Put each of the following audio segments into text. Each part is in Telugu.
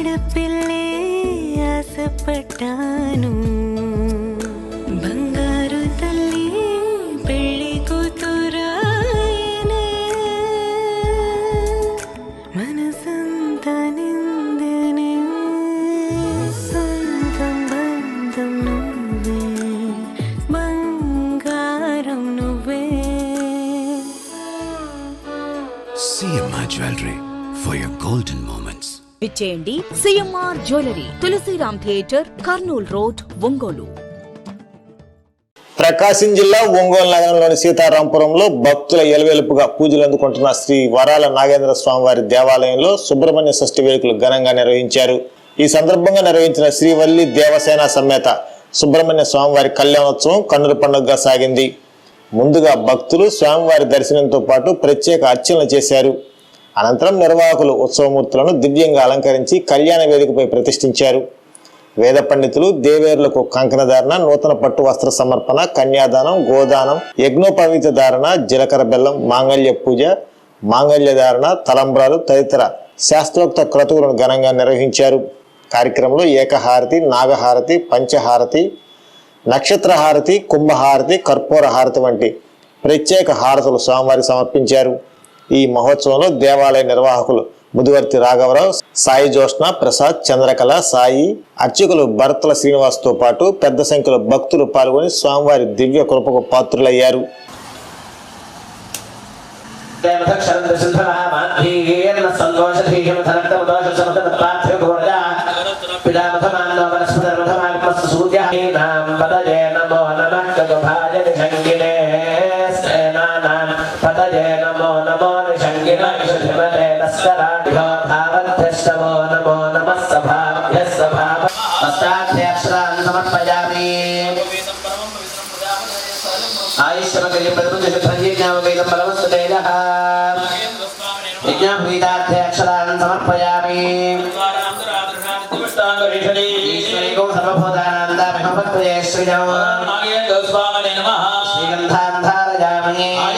ஆடுப்பிள்ளை ஆசைப்பட்டானும் moments. CMR jewellery Tulasiram theatre Kurnool road Ongole. Prakasam జిల్లా ఒంగోలు నగరంలోని సీతారాంపురంలో భక్తుల ఎలవెలుపుగా పూజలు అందుకుంటున్న శ్రీ వరాల నాగేంద్ర స్వామివారి దేవాలయంలో సుబ్రహ్మణ్య షష్ఠి వేడుకలు ఘనంగా నిర్వహించారు. ఈ సందర్భంగా నిర్వహించిన శ్రీవల్లి దేవసేన సమేత సుబ్రహ్మణ్య స్వామివారి కళ్యాణోత్సవం కన్నుల పండుగగా సాగింది. ముందుగా భక్తులు స్వామివారి దర్శనంతో పాటు ప్రత్యేక అర్చనలు చేశారు. అనంతరం నిర్వాహకులు ఉత్సవమూర్తులను దివ్యంగా అలంకరించి కళ్యాణ వేదికపై ప్రతిష్ఠించారు. వేద పండితులు దేవేరులకు కంకణధారణ నూతన పట్టు వస్త్ర సమర్పణ కన్యాదానం గోదానం యజ్ఞోపవిత ధారణ జీలకర్ర బెల్లం మాంగళ్య పూజ మాంగళ్య ధారణ తలంబ్రాలు తదితర శాస్త్రోక్త క్రతువులను ఘనంగా నిర్వహించారు. కార్యక్రమంలో ఏకహారతి నాగహారతి పంచహారతి నక్షత్రహారతి కుంభహారతి కర్పూర హారతి వంటి ప్రత్యేక హారతులు స్వామివారికి సమర్పించారు. ఈ మహోత్సవంలో దేవాలయ నిర్వాహకులు ముదివర్తి రాఘవరావు సాయి జోష్ణ ప్రసాద్ చంద్రకళ సాయి అర్చకులు భరతుల శ్రీనివాస్తో పాటు పెద్ద సంఖ్యలో భక్తులు పాల్గొని స్వామివారి దివ్య కృపకు పాత్రులయ్యారు. సమర్పయామి ఆయుష్యమకరి ప్రతిజ్ఞావేదం బలవస్తు తేజః యజ్ఞాభీతార్థే అక్షరాన్ని సమర్పయామి. ఈశ్వరీకో సర్వభూతానందామిహభక్తయే శ్రియం శ్రీగంధాన్ ధారయామి పద్మనాభాయ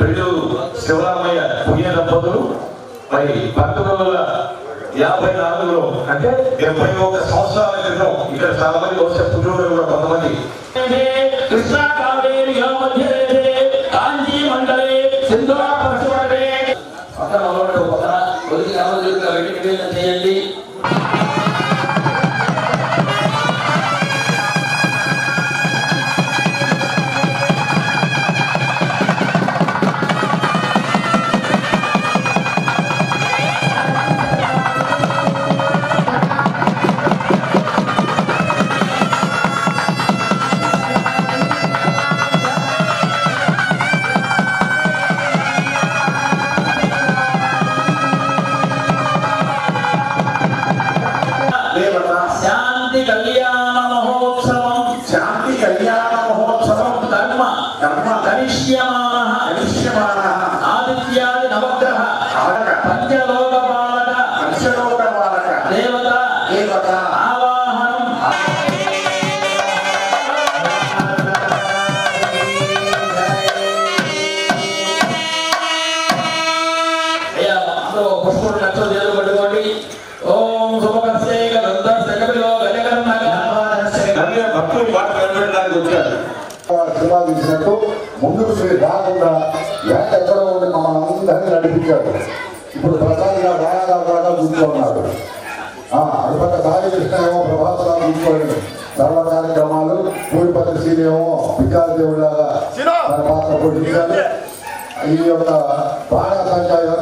పెళ్ళు శివరామయ్య పుణ్య దంపతులు. మరి పంతొమ్మిది వందల యాభై నాలుగులో అంటే డెబ్బై ఒక సంవత్సరాల క్రితం ఇక్కడ చాలా మంది వస్తే పుట్టినరోజు కూడా కొంతమంది. కృష్ణా కావేరి మధ్య కాంచీ మండలే సింధురా ముందుకు రాకుండా వెంట ఎక్కడ ఉండి మమ్మల్ని అందరినీ నడిపించాడు. ఇప్పుడు ప్రసాద్ గారు రాయగారు కూర్చోన్నాడు అటుపక్క సాయి కృష్ణ ఏమో ప్రభాసరావు కూర్చోండి. సరళ కార్యక్రమాలు పూడిపత్రి సీని ఏమో దేవుడిలాగా తన పాత్ర పోషించాలి ఈ యొక్క బాణ సంచారం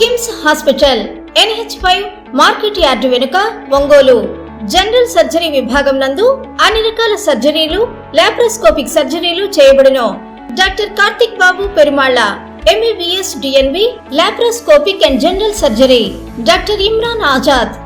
KIMS hospital NH five market yard వెనుక ఒంగోలు. జనరల్ సర్జరీ విభాగం నందు అన్ని రకాల సర్జరీలు లాప్రోస్కోపిక్ సర్జరీలు చేయబడును. Doctor Karthik Babu Perumalla MBBS DNB laparoscopic and general surgery. Doctor Imran Azad